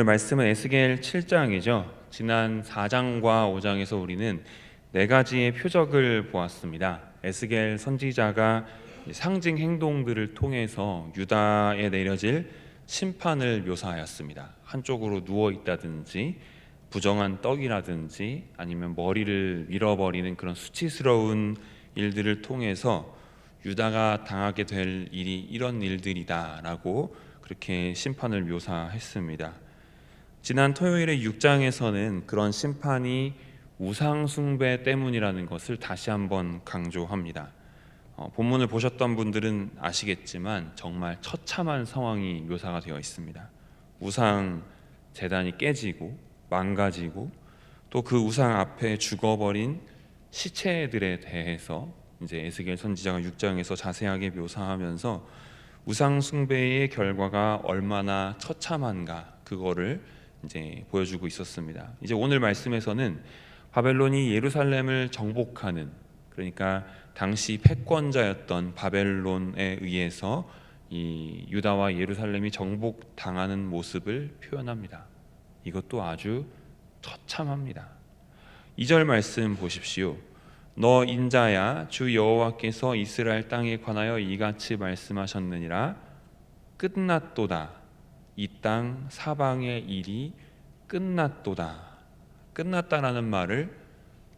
오늘 말씀은 에스겔 7장이죠. 지난 4장과 5장에서 우리는 네 가지의 표적을 보았습니다. 에스겔 선지자가 상징 행동들을 통해서 유다에 내려질 심판을 묘사하였습니다. 한쪽으로 누워 있다든지 부정한 떡이라든지 아니면 머리를 밀어버리는 그런 수치스러운 일들을 통해서 유다가 당하게 될 일이 이런 일들이다라고 그렇게 심판을 묘사했습니다. 지난 토요일의 6장에서는 그런 심판이 우상 숭배 때문이라는 것을 다시 한번 강조합니다. 어, 본문을 보셨던 분들은 아시겠지만 정말 처참한 상황이 묘사가 되어 있습니다. 우상 재단이 깨지고 망가지고 또 그 우상 앞에 죽어버린 시체들에 대해서 이제 에스겔 선지자가 6장에서 자세하게 묘사하면서 우상 숭배의 결과가 얼마나 처참한가 그거를 이제 보여주고 있었습니다. 이제 오늘 말씀에서는 바벨론이 예루살렘을 정복하는 그러니까 당시 패권자였던 바벨론에 의해서 이 유다와 예루살렘이 정복당하는 모습을 표현합니다. 이것도 아주 처참합니다. 2절 말씀 보십시오. 너 인자야 주 여호와께서 이스라엘 땅에 관하여 이같이 말씀하셨느니라 끝났도다 이 땅 사방의 일이 끝났도다 끝났다라는 말을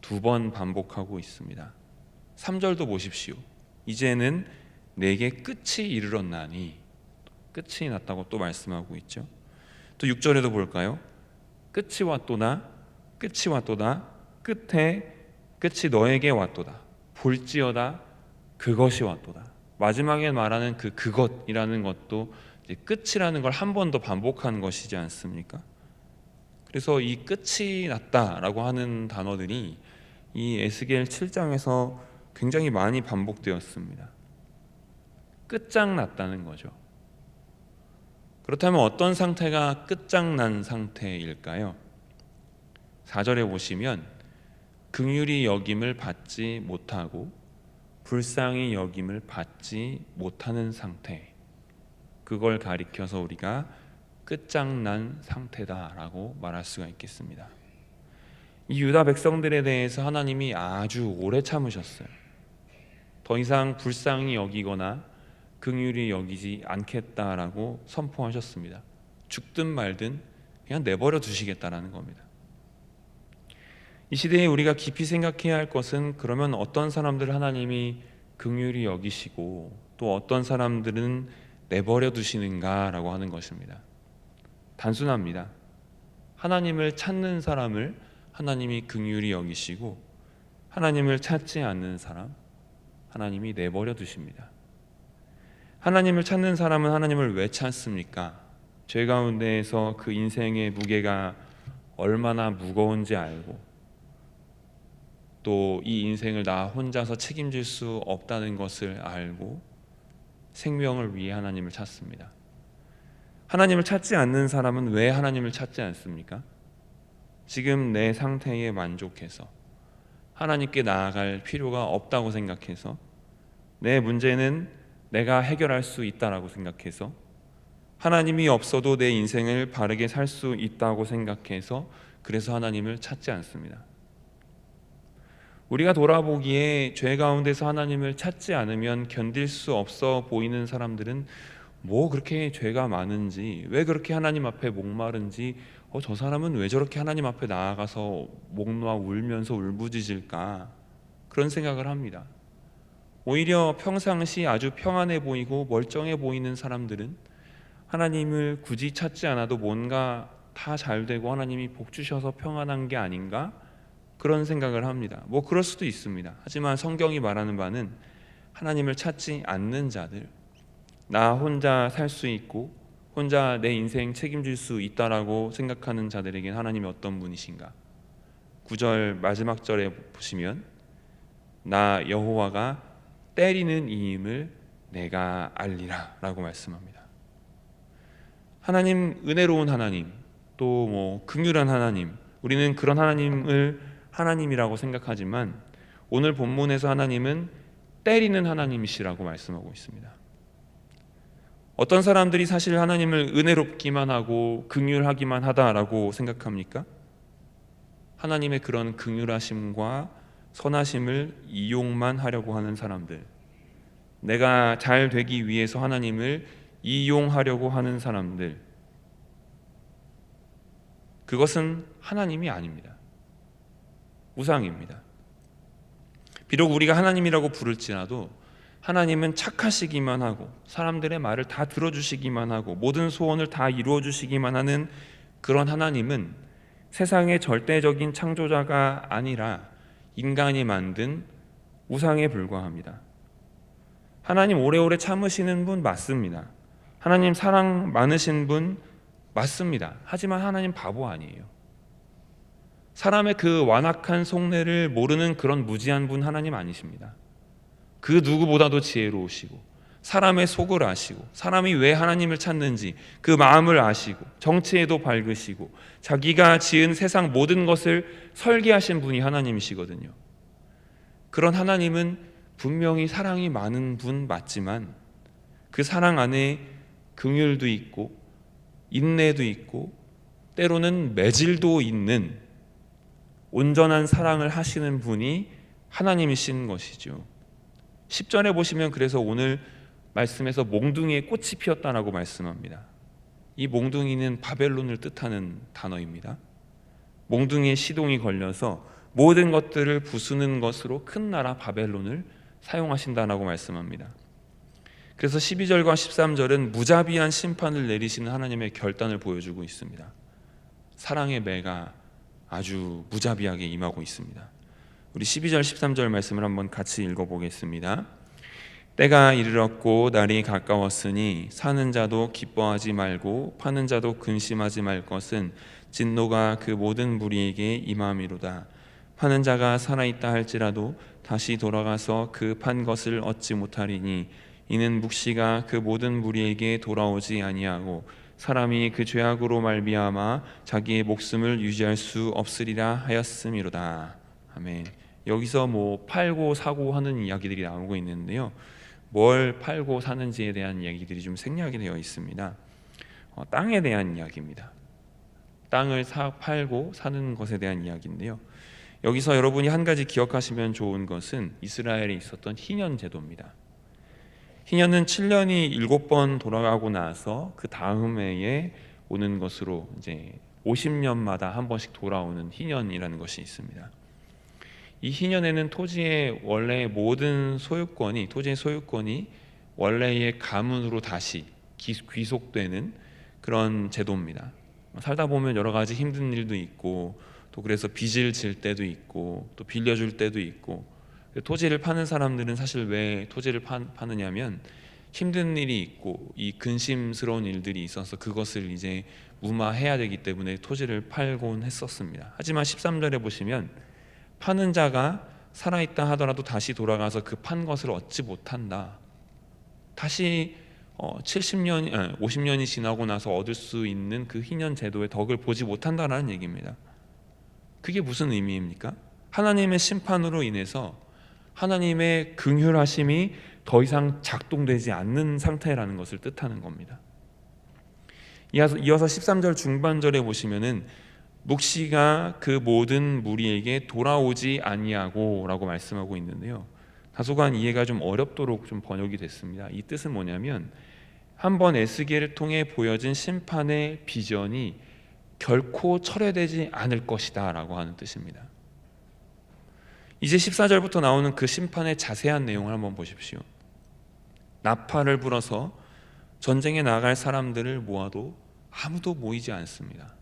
두 번 반복하고 있습니다. 3절도 보십시오. 이제는 내게 끝이 이르렀나니 끝이 났다고 또 말씀하고 있죠. 또 6절에도 볼까요? 끝이 왔도다 끝이 왔도다 끝에 끝이 너에게 왔도다 볼지어다 그것이 왔도다 마지막에 말하는 그 그것이라는 것도 끝이라는 걸 한 번 더 반복하는 것이지 않습니까? 그래서 이 끝이 났다라고 하는 단어들이 이 에스겔 7장에서 굉장히 많이 반복되었습니다. 끝장났다는 거죠. 그렇다면 어떤 상태가 끝장난 상태일까요? 4절에 보시면 긍휼히 여김을 받지 못하고 불쌍히 여김을 받지 못하는 상태 그걸 가리켜서 우리가 끝장난 상태다라고 말할 수가 있겠습니다. 이 유다 백성들에 대해서 하나님이 아주 오래 참으셨어요. 더 이상 불쌍히 여기거나 긍휼히 여기지 않겠다라고 선포하셨습니다. 죽든 말든 그냥 내버려 두시겠다라는 겁니다. 이 시대에 우리가 깊이 생각해야 할 것은 그러면 어떤 사람들 하나님이 긍휼히 여기시고 또 어떤 사람들은 내버려 두시는가라고 하는 것입니다. 단순합니다. 하나님을 찾는 사람을 하나님이 긍휼히 여기시고 하나님을 찾지 않는 사람 하나님이 내버려 두십니다. 하나님을 찾는 사람은 하나님을 왜 찾습니까? 죄 가운데에서 그 인생의 무게가 얼마나 무거운지 알고 또 이 인생을 나 혼자서 책임질 수 없다는 것을 알고 생명을 위해 하나님을 찾습니다. 하나님을 찾지 않는 사람은 왜 하나님을 찾지 않습니까? 지금 내 상태에 만족해서 하나님께 나아갈 필요가 없다고 생각해서 내 문제는 내가 해결할 수 있다라고 생각해서 하나님이 없어도 내 인생을 바르게 살 수 있다고 생각해서 그래서 하나님을 찾지 않습니다. 우리가 돌아보기에 죄 가운데서 하나님을 찾지 않으면 견딜 수 없어 보이는 사람들은 뭐 그렇게 죄가 많은지 왜 그렇게 하나님 앞에 목마른지 어, 저 사람은 왜 저렇게 하나님 앞에 나아가서 목 놓아 울면서 울부짖을까 그런 생각을 합니다. 오히려 평상시 아주 평안해 보이고 멀쩡해 보이는 사람들은 하나님을 굳이 찾지 않아도 뭔가 다 잘 되고 하나님이 복 주셔서 평안한 게 아닌가 그런 생각을 합니다. 뭐 그럴 수도 있습니다. 하지만 성경이 말하는 바는 하나님을 찾지 않는 자들, 나 혼자 살 수 있고 혼자 내 인생 책임질 수 있다라고 생각하는 자들에게 하나님이 어떤 분이신가? 9절 마지막 절에 보시면 나 여호와가 때리는 이임을 내가 알리라라고 말씀합니다. 하나님 은혜로운 하나님 또 뭐 긍휼한 하나님 우리는 그런 하나님을 하나님이라고 생각하지만 오늘 본문에서 하나님은 때리는 하나님이시라고 말씀하고 있습니다. 어떤 사람들이 사실 하나님을 은혜롭기만 하고 긍휼하기만 하다라고 생각합니까? 하나님의 그런 긍휼하심과 선하심을 이용만 하려고 하는 사람들. 내가 잘 되기 위해서 하나님을 이용하려고 하는 사람들. 그것은 하나님이 아닙니다. 우상입니다. 비록 우리가 하나님이라고 부를지라도 하나님은 착하시기만 하고 사람들의 말을 다 들어주시기만 하고 모든 소원을 다 이루어 주시기만 하는 그런 하나님은 세상의 절대적인 창조자가 아니라 인간이 만든 우상에 불과합니다. 하나님 오래오래 참으시는 분 맞습니다. 하나님 사랑 많으신 분 맞습니다. 하지만 하나님 바보 아니에요. 사람의 그 완악한 속내를 모르는 그런 무지한 분 하나님 아니십니다. 그 누구보다도 지혜로우시고 사람의 속을 아시고 사람이 왜 하나님을 찾는지 그 마음을 아시고 정체에도 밝으시고 자기가 지은 세상 모든 것을 설계하신 분이 하나님이시거든요. 그런 하나님은 분명히 사랑이 많은 분 맞지만 그 사랑 안에 긍휼도 있고 인내도 있고 때로는 매질도 있는 온전한 사랑을 하시는 분이 하나님이신 것이죠. 10절에 보시면 그래서 오늘 말씀에서 몽둥이에 꽃이 피었다라고 말씀합니다. 이 몽둥이는 바벨론을 뜻하는 단어입니다. 몽둥이에 시동이 걸려서 모든 것들을 부수는 것으로 큰 나라 바벨론을 사용하신다라고 말씀합니다. 그래서 12절과 13절은 무자비한 심판을 내리시는 하나님의 결단을 보여주고 있습니다. 사랑의 매가 아주 무자비하게 임하고 있습니다. 우리 12절 13절 말씀을 한번 같이 읽어 보겠습니다. 때가 이르렀고 날이 가까웠으니 사는 자도 기뻐하지 말고 파는 자도 근심하지 말 것은 진노가 그 모든 무리에게 임함이로다. 파는 자가 살아 있다 할지라도 다시 돌아가서 그 판 것을 얻지 못하리니 이는 묵시가 그 모든 무리에게 돌아오지 아니하고 사람이 그 죄악으로 말미암아 자기의 목숨을 유지할 수 없으리라 하였음이로다. 아멘. 여기서 뭐 팔고 사고 하는 이야기들이 나오고 있는데요. 뭘 팔고 사는지에 대한 이야기들이 좀 생략이 되어 있습니다. 어, 땅에 대한 이야기입니다. 땅을 사 팔고 사는 것에 대한 이야기인데요. 여기서 여러분이 한 가지 기억하시면 좋은 것은 이스라엘에 있었던 희년 제도입니다. 희년은 7년이 7번 돌아가고 나서 그 다음 해에 오는 것으로 이제 50년마다 한 번씩 돌아오는 희년이라는 것이 있습니다. 이 희년에는 토지의 원래 모든 소유권이 토지의 소유권이 원래의 가문으로 다시 귀속되는 그런 제도입니다. 살다 보면 여러 가지 힘든 일도 있고 또 그래서 빚을 질 때도 있고 또 빌려줄 때도 있고 토지를 파는 사람들은 사실 왜 토지를 파, 파느냐면 힘든 일이 있고 이 근심스러운 일들이 있어서 그것을 이제 무마해야 되기 때문에 토지를 팔곤 했었습니다. 하지만 13절에 보시면 파는 자가 살아있다 하더라도 다시 돌아가서 그 판 것을 얻지 못한다. 다시 70년, 50년이 지나고 나서 얻을 수 있는 그 희년 제도의 덕을 보지 못한다라는 얘기입니다. 그게 무슨 의미입니까? 하나님의 심판으로 인해서 하나님의 긍휼하심이 더 이상 작동되지 않는 상태라는 것을 뜻하는 겁니다. 이어서 13절 중반절에 보시면은 묵시가 그 모든 무리에게 돌아오지 아니하고라고 말씀하고 있는데요. 다소간 이해가 좀 어렵도록 좀 번역이 됐습니다. 이 뜻은 뭐냐면 한번 에스겔을 통해 보여진 심판의 비전이 결코 철회되지 않을 것이다라고 하는 뜻입니다. 이제 14절부터 나오는 그 심판의 자세한 내용을 한번 보십시오. 나팔을 불어서 전쟁에 나갈 사람들을 모아도 아무도 모이지 않습니다.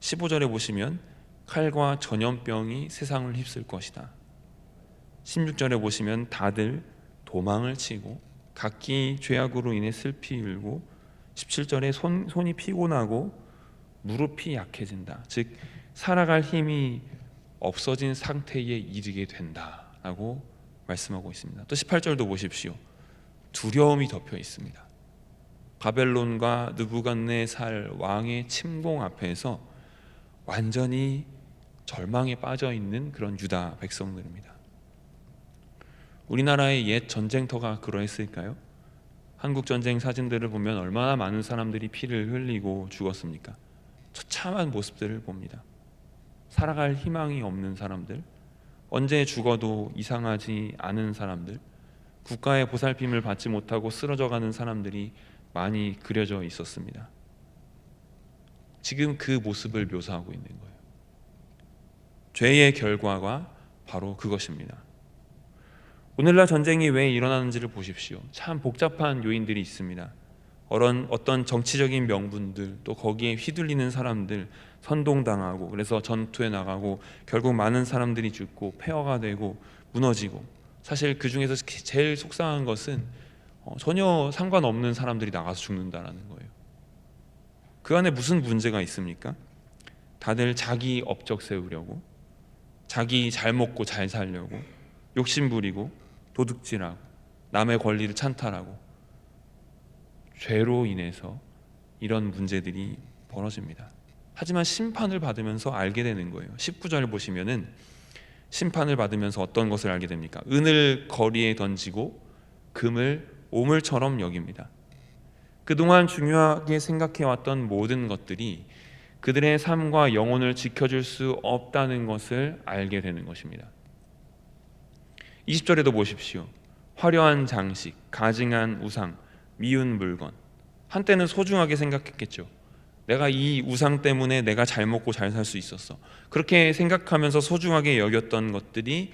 15절에 보시면 칼과 전염병이 세상을 휩쓸 것이다. 16절에 보시면 다들 도망을 치고 각기 죄악으로 인해 슬피 울고 17절에 손, 손이 피곤하고 무릎이 약해진다. 즉 살아갈 힘이 없어진 상태에 이르게 된다라고 말씀하고 있습니다. 또 18절도 보십시오. 두려움이 덮여 있습니다. 바벨론과 느부갓네 살 왕의 침공 앞에서 완전히 절망에 빠져 있는 그런 유다 백성들입니다. 우리나라의 옛 전쟁터가 그러했을까요? 한국 전쟁 사진들을 보면 얼마나 많은 사람들이 피를 흘리고 죽었습니까? 처참한 모습들을 봅니다. 살아갈 희망이 없는 사람들, 언제 죽어도 이상하지 않은 사람들, 국가의 보살핌을 받지 못하고 쓰러져가는 사람들이 많이 그려져 있었습니다. 지금 그 모습을 묘사하고 있는 거예요. 죄의 결과가 바로 그것입니다. 오늘날 전쟁이 왜 일어나는지를 보십시오. 참 복잡한 요인들이 있습니다. 어떤, 어떤 정치적인 명분들 또 거기에 휘둘리는 사람들 선동당하고 그래서 전투에 나가고 결국 많은 사람들이 죽고 폐허가 되고 무너지고 사실 그 중에서 제일 속상한 것은 어, 전혀 상관없는 사람들이 나가서 죽는다라는 거예요. 그 안에 무슨 문제가 있습니까? 다들 자기 업적 세우려고 자기 잘 먹고 잘 살려고 욕심 부리고 도둑질하고 남의 권리를 찬탈하고 죄로 인해서 이런 문제들이 벌어집니다. 하지만 심판을 받으면서 알게 되는 거예요. 19절 보시면은 심판을 받으면서 어떤 것을 알게 됩니까? 은을 거리에 던지고 금을 오물처럼 여깁니다. 그동안 중요하게 생각해 왔던 모든 것들이 그들의 삶과 영혼을 지켜줄 수 없다는 것을 알게 되는 것입니다. 20절에도 보십시오. 화려한 장식, 가증한 우상, 미운 물건. 한때는 소중하게 생각했겠죠. 내가 이 우상 때문에 내가 잘 먹고 잘 살 수 있었어. 그렇게 생각하면서 소중하게 여겼던 것들이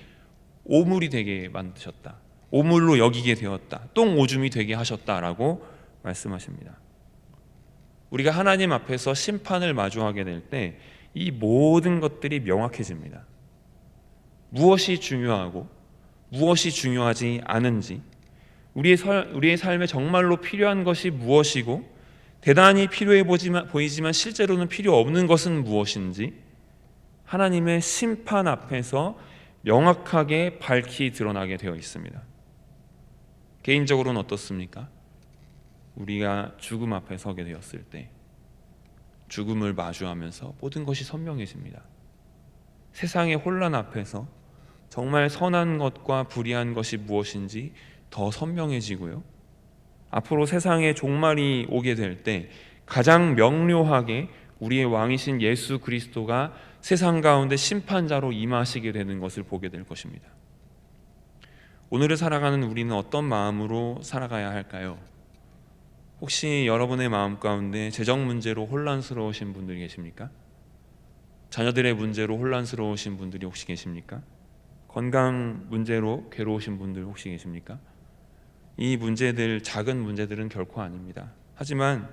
오물이 되게 만드셨다. 오물로 여기게 되었다. 똥 오줌이 되게 하셨다라고 말씀하십니다. 우리가 하나님 앞에서 심판을 마주하게 될 때 이 모든 것들이 명확해집니다. 무엇이 중요하고 무엇이 중요하지 않은지 우리의, 설, 우리의 삶에 정말로 필요한 것이 무엇이고 대단히 필요해 보지만, 보이지만 실제로는 필요 없는 것은 무엇인지 하나님의 심판 앞에서 명확하게 밝히 드러나게 되어 있습니다. 개인적으로는 어떻습니까? 우리가 죽음 앞에 서게 되었을 때 죽음을 마주하면서 모든 것이 선명해집니다. 세상의 혼란 앞에서 정말 선한 것과 불의한 것이 무엇인지 더 선명해지고요. 앞으로 세상의 종말이 오게 될 때 가장 명료하게 우리의 왕이신 예수 그리스도가 세상 가운데 심판자로 임하시게 되는 것을 보게 될 것입니다. 오늘을 살아가는 우리는 어떤 마음으로 살아가야 할까요? 혹시 여러분의 마음 가운데 재정 문제로 혼란스러우신 분들이 계십니까? 자녀들의 문제로 혼란스러우신 분들이 혹시 계십니까? 건강 문제로 괴로우신 분들 혹시 계십니까? 이 문제들 작은 문제들은 결코 아닙니다. 하지만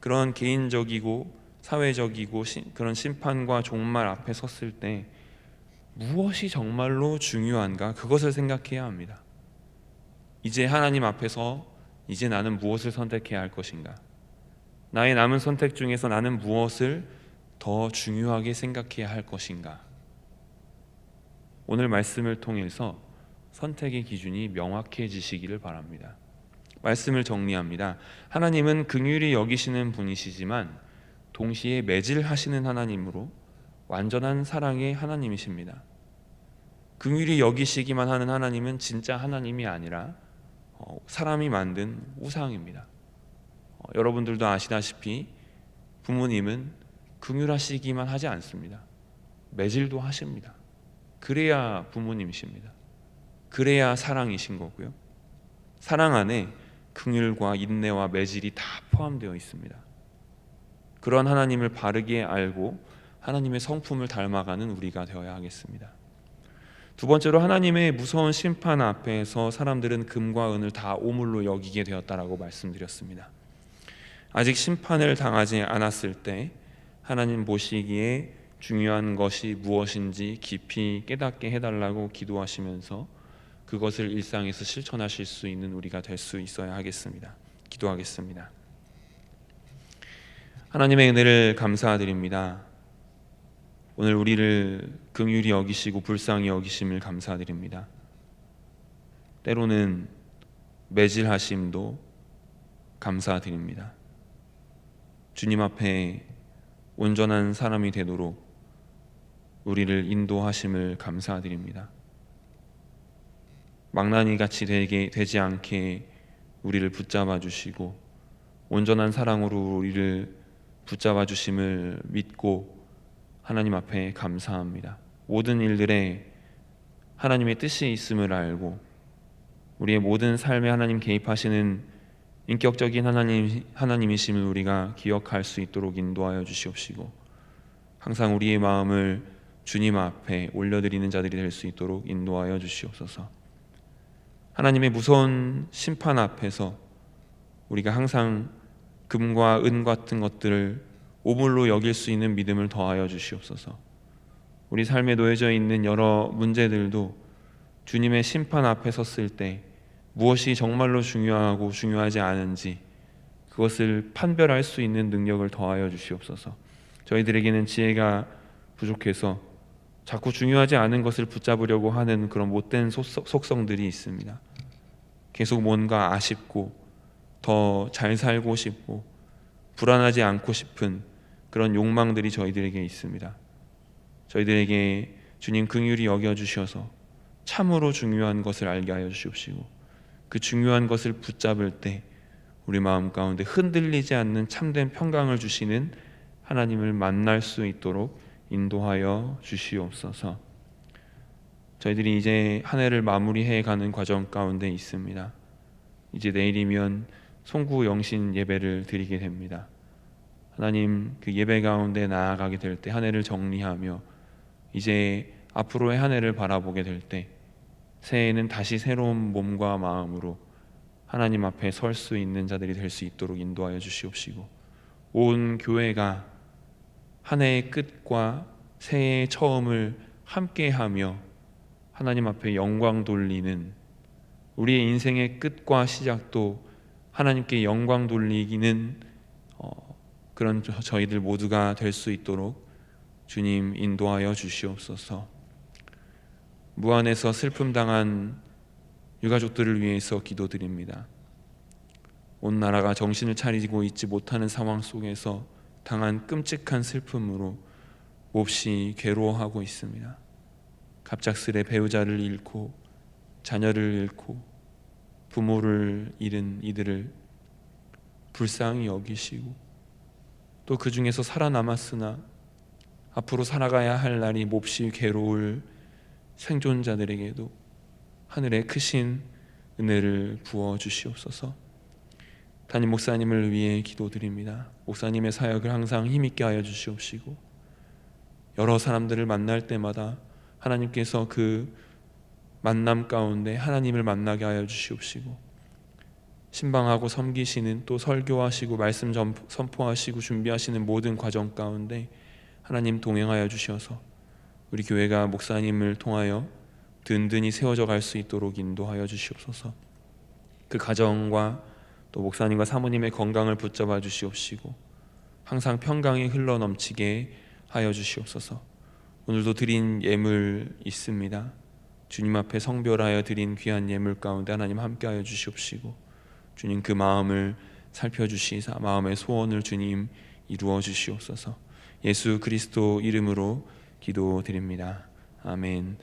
그런 개인적이고 사회적이고 시, 그런 심판과 종말 앞에 섰을 때 무엇이 정말로 중요한가 그것을 생각해야 합니다. 이제 하나님 앞에서 이제 나는 무엇을 선택해야 할 것인가? 나의 남은 선택 중에서 나는 무엇을 더 중요하게 생각해야 할 것인가? 오늘 말씀을 통해서 선택의 기준이 명확해지시기를 바랍니다. 말씀을 정리합니다. 하나님은 긍휼히 여기시는 분이시지만 동시에 매질하시는 하나님으로 완전한 사랑의 하나님이십니다. 긍휼히 여기시기만 하는 하나님은 진짜 하나님이 아니라 어, 사람이 만든 우상입니다. 어, 여러분들도 아시다시피 부모님은 긍휼하시기만 하지 않습니다. 매질도 하십니다. 그래야 부모님이십니다. 그래야 사랑이신 거고요. 사랑 안에 긍휼과 인내와 매질이 다 포함되어 있습니다. 그런 하나님을 바르게 알고 하나님의 성품을 닮아가는 우리가 되어야 하겠습니다. 두 번째로 하나님의 무서운 심판 앞에서 사람들은 금과 은을 다 오물로 여기게 되었다라고 말씀드렸습니다. 아직 심판을 당하지 않았을 때 하나님 보시기에 중요한 것이 무엇인지 깊이 깨닫게 해달라고 기도하시면서 그것을 일상에서 실천하실 수 있는 우리가 될 수 있어야 하겠습니다. 기도하겠습니다. 하나님의 은혜를 감사드립니다. 오늘 우리를 긍휼히 여기시고 불쌍히 여기심을 감사드립니다. 때로는 매질하심도 감사드립니다. 주님 앞에 온전한 사람이 되도록 우리를 인도하심을 감사드립니다. 망나니 같이 되게 되지 않게 우리를 붙잡아 주시고 온전한 사랑으로 우리를 붙잡아 주심을 믿고 하나님 앞에 감사합니다. 모든 일들에 하나님의 뜻이 있음을 알고 우리의 모든 삶에 하나님 개입하시는 인격적인 하나님 하나님이심을 우리가 기억할 수 있도록 인도하여 주시옵시고 항상 우리의 마음을 주님 앞에 올려드리는 자들이 될 수 있도록 인도하여 주시옵소서. 하나님의 무서운 심판 앞에서 우리가 항상 금과 은 같은 것들을 오물로 여길 수 있는 믿음을 더하여 주시옵소서. 우리 삶에 놓여져 있는 여러 문제들도 주님의 심판 앞에 섰을 때 무엇이 정말로 중요하고 중요하지 않은지 그것을 판별할 수 있는 능력을 더하여 주시옵소서. 저희들에게는 지혜가 부족해서 자꾸 중요하지 않은 것을 붙잡으려고 하는 그런 못된 속- 속성들이 있습니다. 계속 뭔가 아쉽고 더 잘 살고 싶고 불안하지 않고 싶은 그런 욕망들이 저희들에게 있습니다. 저희들에게 주님 긍휼히 여겨 주셔서 참으로 중요한 것을 알게 하여 주시옵시고 그 중요한 것을 붙잡을 때 우리 마음 가운데 흔들리지 않는 참된 평강을 주시는 하나님을 만날 수 있도록 인도하여 주시옵소서. 저희들이 이제 한 해를 마무리해 가는 과정 가운데 있습니다. 이제 내일이면 송구 영신 예배를 드리게 됩니다. 하나님 그 예배 가운데 나아가게 될 때 한 해를 정리하며 이제 앞으로의 한 해를 바라보게 될 때 새해에는 다시 새로운 몸과 마음으로 하나님 앞에 설 수 있는 자들이 될 수 있도록 인도하여 주시옵시고 온 교회가 한 해의 끝과 새해의 처음을 함께하며 하나님 앞에 영광 돌리는 우리의 인생의 끝과 시작도 하나님께 영광 돌리기는 어, 그런 저- 저희들 모두가 될 수 있도록 주님 인도하여 주시옵소서. 무안에서 슬픔 당한 유가족들을 위해서 기도드립니다. 온 나라가 정신을 차리고 있지 못하는 상황 속에서 당한 끔찍한 슬픔으로 몹시 괴로워하고 있습니다. 갑작스레 배우자를 잃고 자녀를 잃고 부모를 잃은 이들을 불쌍히 여기시고 또 그 중에서 살아남았으나 앞으로 살아가야 할 날이 몹시 괴로울 생존자들에게도 하늘의 크신 은혜를 부어 주시옵소서. 담임 목사님을 위해 기도드립니다. 목사님의 사역을 항상 힘있게 하여 주시옵시고 여러 사람들을 만날 때마다 하나님께서 그 만남 가운데 하나님을 만나게 하여 주시옵시고 신방하고 섬기시는 또 설교하시고 말씀 전- 선포하시고 준비하시는 모든 과정 가운데 하나님 동행하여 주셔서 우리 교회가 목사님을 통하여 든든히 세워져 갈 수 있도록 인도하여 주시옵소서. 그 가정과 또 목사님과 사모님의 건강을 붙잡아 주시옵시고 항상 평강이 흘러 넘치게 하여 주시옵소서. 오늘도 드린 예물 있습니다. 주님 앞에 성별하여 드린 귀한 예물 가운데 하나님 함께하여 주시옵시고 주님 그 마음을 살펴주시사 마음의 소원을 주님 이루어 주시옵소서. 예수 그리스도 이름으로 기도드립니다. 아멘.